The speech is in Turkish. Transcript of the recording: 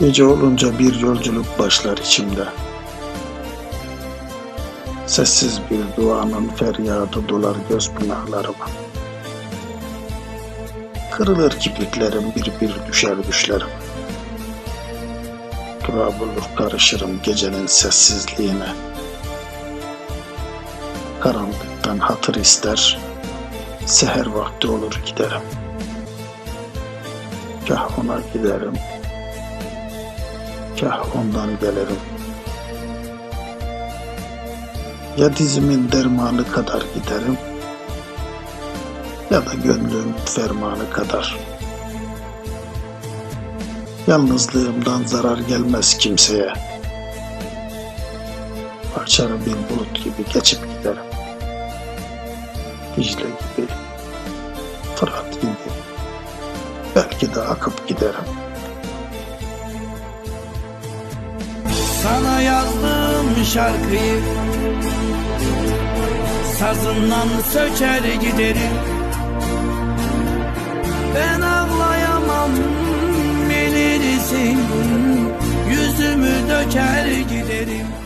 Gece olunca bir yolculuk başlar içimde. Sessiz bir duanın feryadı dolar göz pınarlarıma. Kırılır kipriklerim bir bir düşer düşlerim. Dura bulur karışırım gecenin sessizliğine. Karanlıktan hatır ister, seher vakti olur giderim. Kah ona giderim, kah ondan gelirim. Ya dizimin dermanı kadar giderim, ya da gönlüm fermanı kadar. Yalnızlığımdan zarar gelmez kimseye. Parçalı bir bulut gibi geçip giderim. Dicle gibi, Fırat gibi, belki de akıp giderim. Sana yazdığım şarkıyı. Sazından söker giderim. Ben ağlayamam bilirsin. Yüzümü döker giderim